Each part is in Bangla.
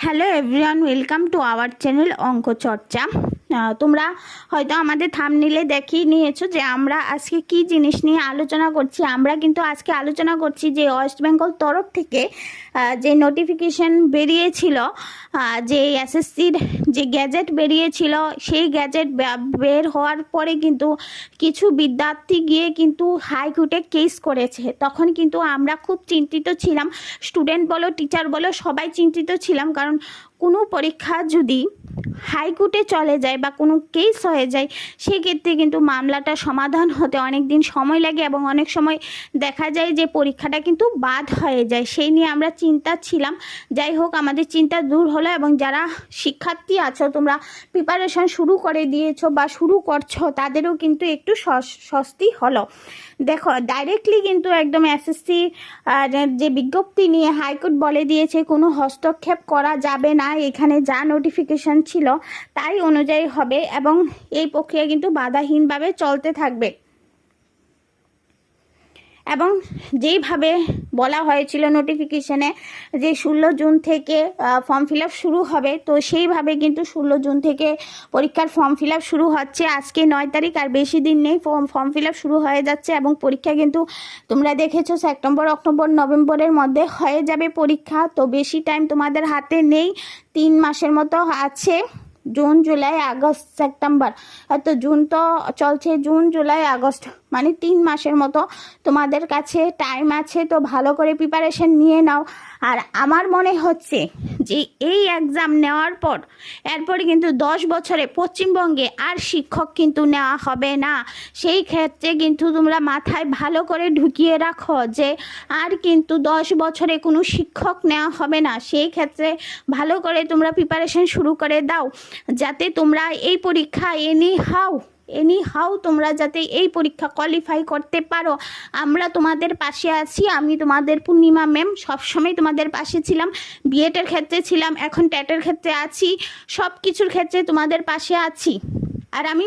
Hello everyone welcome to our channel Onko Chorcha তোমরা হয়তো আমাদের থামনিলে দেখিয়ে নিয়েছো যে আমরা আজকে কি জিনিস নিয়ে আলোচনা করছি। আমরা কিন্তু আজকে আলোচনা করছি যে ওয়েস্ট বেঙ্গল তরফ থেকে যে নোটিফিকেশন বেরিয়েছিল যে এসএসসির যে গ্যাজেট বেরিয়েছিল, সেই গ্যাজেট বের হওয়ার পরে কিন্তু কিছু বিদ্যার্থী গিয়ে কিন্তু হাইকোর্টে কেস করেছে। তখন কিন্তু আমরা খুব চিন্তিত ছিলাম। স্টুডেন্ট বলো টিচার বলো, সবাই চিন্তিত ছিলাম। কারণ কোনো পরীক্ষা যদি হাইকোর্টে চলে যায় বা কোনো কেস হয়ে যায়, সেক্ষেত্রে কিন্তু মামলাটা সমাধান হতে অনেক দিন সময় লাগে এবং অনেক সময় দেখা যায় যে পরীক্ষাটা কিন্তু বাদ হয়ে যায়। সেই নিয়ে আমরা চিন্তা ছিলাম। যাই হোক, আমাদের চিন্তা দূর হলো এবং যারা শিক্ষার্থী আছো, তোমরা প্রিপারেশন শুরু করে দিয়েছ বা শুরু করছ, তাদেরও কিন্তু একটু স্বস- স্বস্তি হলো। দেখো ডাইরেক্টলি কিন্তু একদম এসএসসি যে বিজ্ঞপ্তি নিয়ে হাইকোর্ট বলে দিয়েছে, কোনো হস্তক্ষেপ করা যাবে না। এখানে যা নোটিফিকেশান ছিল তাই অনুযায়ী হবে এবং এই প্রক্রিয়া কিন্তু বাধাহীনভাবে চলতে থাকবে। এবং যেইভাবে বলা হয়েছিল নোটিফিকেশনে যে ষোলো জুন থেকে ফর্ম ফিল শুরু হবে, তো সেইভাবে কিন্তু ষোলো জুন থেকে পরীক্ষার ফর্ম ফিল শুরু হচ্ছে। আজকে নয় তারিখ আর বেশি দিন নেই ফর্ম ফর্ম ফিল শুরু হয়ে যাচ্ছে এবং পরীক্ষা কিন্তু তোমরা দেখেছ সেপ্টেম্বর, অক্টোবর, নভেম্বরের মধ্যে হয়ে যাবে পরীক্ষা। তো বেশি টাইম তোমাদের হাতে নেই, তিন মাসের মতো আছে, জুন, জুলাই, আগস্ট, সেপ্টেম্বর। তো জুন তো চলছে, জুন, জুলাই, আগস্ট। মানে তিন মাসের মতো তোমাদের কাছে টাইম আছে, তো ভালো করে প্রিপারেশন নিয়ে নাও। আর আমার মনে হচ্ছে যে এই এক্সাম নেওয়ার পর, এরপরে কিন্তু দশ বছরে পশ্চিমবঙ্গে আর শিক্ষক কিন্তু নেওয়া হবে না। সেই ক্ষেত্রে কিন্তু তোমরা মাথায় ভালো করে ঢুকিয়ে রাখো যে আর কিন্তু দশ বছরে কোনো শিক্ষক নেওয়া হবে না। সেই ক্ষেত্রে ভালো করে তোমরা প্রিপারেশন শুরু করে দাও, যাতে তোমরা এই পরীক্ষা এনি হাও। এনি হাউ তোমরা যাতে এই পরীক্ষা কোয়ালিফাই করতে পারো। আমরা তোমাদের পাশে আছি, আমি তোমাদের পূর্ণিমা ম্যাম সবসময় তোমাদের পাশে ছিলাম। বিএডের ক্ষেত্রে ছিলাম, এখন ট্যাটের ক্ষেত্রে আছি সব কিছুর ক্ষেত্রে তোমাদের পাশে আছি। আর আমি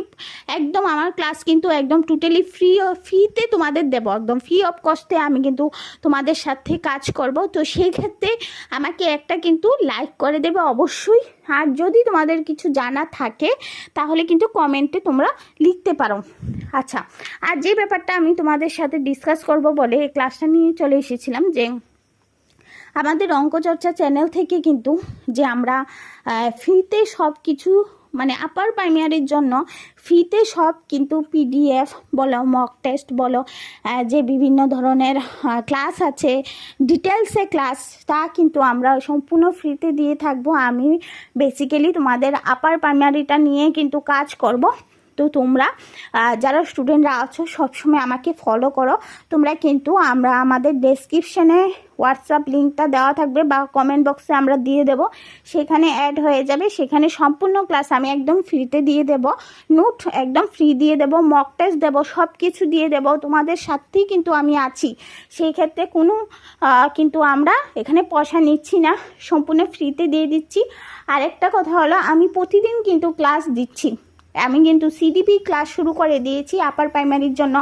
একদম আমার ক্লাস কিন্তু একদম টোটালি ফ্রি ফ্রিতে তোমাদের দেবো, একদম ফ্রি অফ কস্টে আমি কিন্তু তোমাদের সাথে কাজ করব। তো সেই ক্ষেত্রে আমাকে একটা কিন্তু লাইক করে দেবে অবশ্যই। আর যদি তোমাদের কিছু জানা থাকে, তাহলে কিন্তু কমেন্টে তোমরা লিখতে পারো। আচ্ছা আর যে ব্যাপারটা আমি তোমাদের সাথে ডিসকাস করব বলে এই ক্লাসটা নিয়ে চলে এসেছিলাম যে, আমাদের অঙ্কচর্চা চ্যানেল থেকে কিন্তু যে আমরা ফ্রিতে সব কিছু মানে আপার প্রাইমারির জন্য ফ্রিতে সব কিন্তু পিডিএফ বলো মক টেস্ট বলো যে বিভিন্ন ধরনের ক্লাস আছে ডিটেলসে ক্লাস তা কিন্তু আমরা সম্পূর্ণ ফ্রিতে দিয়ে থাকব। আমি বেসিক্যালি তোমাদের আপার প্রাইমারিটা নিয়ে কিন্তু কাজ করব। তো তোমরা যারা স্টুডেন্টরা আছো, সবসময় আমাকে ফলো করো। তোমরা কিন্তু আমরা আমাদের ডেসক্রিপশনে হোয়াটসঅ্যাপ লিঙ্কটা দেওয়া থাকবে বা কমেন্ট বক্সে আমরা দিয়ে দেব। সেখানে অ্যাড হয়ে যাবে। সেখানে সম্পূর্ণ ক্লাস আমি একদম ফ্রিতে দিয়ে দেব। নোট একদম ফ্রি দিয়ে দেব। মক টেস্ট দেবো। সব কিছু দিয়ে দেব। তোমাদের সাথেই কিন্তু আমি আছি। সেই ক্ষেত্রে কোনো কিন্তু আমরা এখানে পয়সা নিচ্ছি না। সম্পূর্ণ ফ্রিতে দিয়ে দিচ্ছি। আরেকটা কথা হলো, আমি প্রতিদিন কিন্তু ক্লাস দিচ্ছি। আমি কিন্তু সিডিপি ক্লাস শুরু করে দিয়েছি আপার প্রাইমারির জন্য।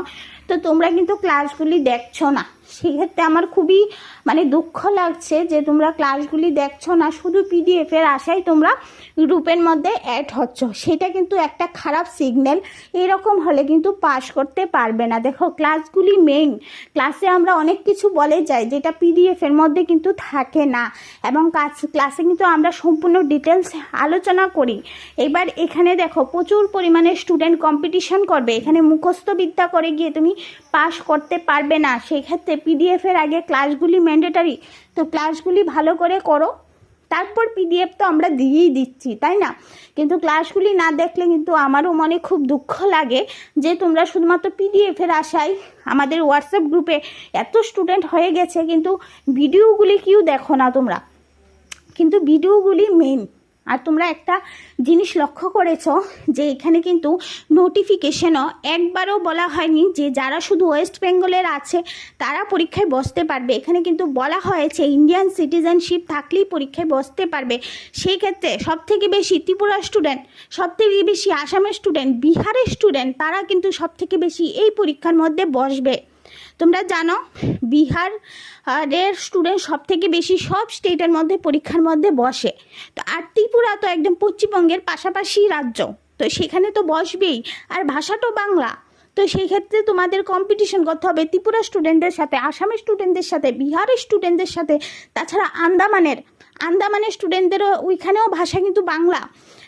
তো তোমরা কিন্তু ক্লাসগুলি দেখছ না। সেক্ষেত্রে আমার খুবই মানে দুঃখ লাগছে যে তোমরা ক্লাসগুলি দেখছ না, শুধু পিডিএফের আশায় তোমরা গ্রুপের মধ্যে অ্যাড হচ্ছ। সেটা কিন্তু একটা খারাপ সিগন্যাল এরকম হলে কিন্তু পাস করতে পারবে না। দেখো ক্লাসগুলি মেইন ক্লাসে আমরা অনেক কিছু বলে যাই, যেটা পিডিএফের মধ্যে কিন্তু থাকে না। এবং কাজ- ক্লাসে কিন্তু আমরা সম্পূর্ণ ডিটেলস আলোচনা করি। এবার এখানে দেখো, প্রচুর পরিমাণে স্টুডেন্ট কম্পিটিশন করবে। এখানে মুখস্থ বিদ্যা করে গিয়ে তুমি পাস করতে পারবে না। সেক্ষেত্রে পিডিএফের আগে ক্লাসগুলি ম্যান্ডেটারি তো ক্লাসগুলি ভালো করে করো। তারপর পিডিএফ তো আমরা দিয়েই দিচ্ছি, তাই না? কিন্তু ক্লাসগুলি না দেখলে কিন্তু আমারও মনে খুব দুঃখ লাগে যে তোমরা শুধুমাত্র পিডিএফের আশায় আমাদের হোয়াটসঅ্যাপ গ্রুপে এত স্টুডেন্ট হয়ে গেছে, কিন্তু ভিডিওগুলি কেউ দেখো না তোমরা। কিন্তু ভিডিওগুলি মেন আর তোমরা একটা জিনিস লক্ষ্য করেছ যে এখানে কিন্তু নোটিফিকেশনও একবারও বলা হয়নি যে যারা শুধু ওয়েস্ট বেঙ্গলের আছে, তারা পরীক্ষায় বসতে পারবে। এখানে কিন্তু বলা হয়েছে ইন্ডিয়ান সিটিজেনশিপ থাকলেই পরীক্ষায় বসতে পারবে। সেই ক্ষেত্রে সব থেকে বেশি ত্রিপুরা স্টুডেন্ট সব থেকে বেশি আসামের স্টুডেন্ট বিহারের স্টুডেন্ট তারা কিন্তু সব থেকে বেশি এই পরীক্ষার মধ্যে বসবে। তোমরা জানো, বিহার এর স্টুডেন্ট সব থেকে বেশি সব স্টেটের মধ্যে পরীক্ষার মধ্যে বসে। তো আর ত্রিপুরা তো একদম পশ্চিমবঙ্গের পাশাপাশি রাজ্য। তো সেখানে তো বসবেই। আর ভাষাটাও বাংলা। তো সেই ক্ষেত্রে তোমাদের কম্পিটিশন করতে হবে ত্রিপুরা স্টুডেন্টদের সাথে, আসামের স্টুডেন্টদের সাথে, বিহারের স্টুডেন্টদের সাথে। তাছাড়া আন্দামানের আন্দামানের স্টুডেন্টদেরও ওইখানেও ভাষা কিন্তু বাংলা।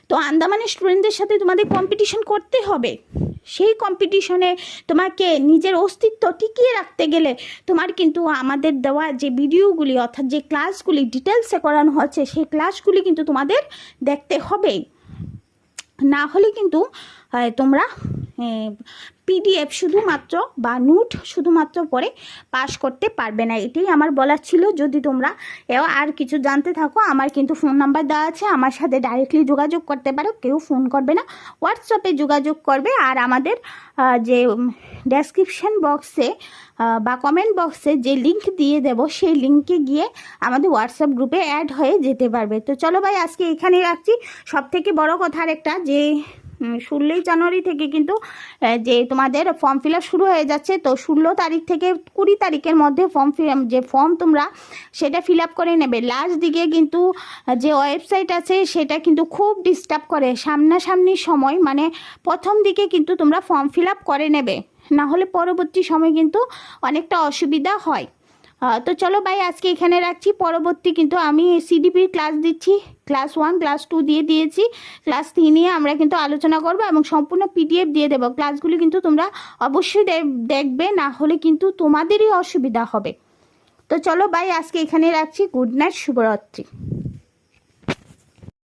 তো আন্দামানের স্টুডেন্টদের সাথে তোমাদের কম্পিটিশন করতে হবে। সেই কম্পিটিশনে তোমাকে নিজের অস্তিত্ব টিকিয়ে রাখতে গেলে তোমার কিন্তু আমাদের দেওয়া যে ভিডিওগুলি অর্থাৎ যে ক্লাসগুলি ডিটেলসে করানো হচ্ছে সেই ক্লাসগুলি কিন্তু তোমাদের দেখতে হবে না হলে কিন্তু তোমরা পিডিএফ শুধুমাত্র বা নোট শুধুমাত্র পড়ে পাস করতে পারবে না। এটাই আমার বলার ছিল। যদি তোমরা এও আর কিছু জানতে থাকো, আমার কিন্তু ফোন নাম্বার দেওয়া আছে। আমার সাথে ডাইরেক্টলি যোগাযোগ করতে পারো। কেউ ফোন করবে না। হোয়াটসঅ্যাপে যোগাযোগ করবে। আর আমাদের যে ডেসক্রিপশন বক্সে বা কমেন্ট বক্সে যে লিংক দিয়ে দেব, সেই লিঙ্কে গিয়ে আমাদের হোয়াটসঅ্যাপ গ্রুপে অ্যাড হয়ে যেতে পারবে। তো চলো ভাই, আজকে এখানে রাখছি। সব থেকে বড় কথা একটা যে ষোলোই জানুয়ারি থেকে কিন্তু যে তোমাদের ফর্ম ফিল শুরু হয়ে যাচ্ছে, তো ষোলো তারিখ থেকে কুড়ি তারিখের মধ্যে ফর্ম ফিল যে ফর্ম তোমরা সেটা ফিল আপ করে নেবে। লাস্ট দিকে কিন্তু যে ওয়েবসাইট আছে, সেটা কিন্তু খুব ডিস্টার্ব করে। সামনাসামনি সময় মানে প্রথম দিকে কিন্তু তোমরা ফর্ম ফিল আপ করে নেবে। না হলে পরবর্তী সময় কিন্তু অনেকটা অসুবিধা হয়। তো চলো ভাই, আজকে এখানে রাখছি। পরবর্তী কিন্তু আমি সিডিপির ক্লাস দিচ্ছি। ক্লাস ওয়ান ক্লাস টু দিয়ে দিয়েছি। ক্লাস থ্রি নিয়ে আমরা কিন্তু আলোচনা করব এবং সম্পূর্ণ পিডিএফ দিয়ে দেবো। ক্লাসগুলি কিন্তু তোমরা অবশ্যই দেখবে, না হলে কিন্তু তোমাদেরই অসুবিধা হবে। তো চলো বাই আজকে এখানে রাখছি। গুড নাইট শুভরাত্রি।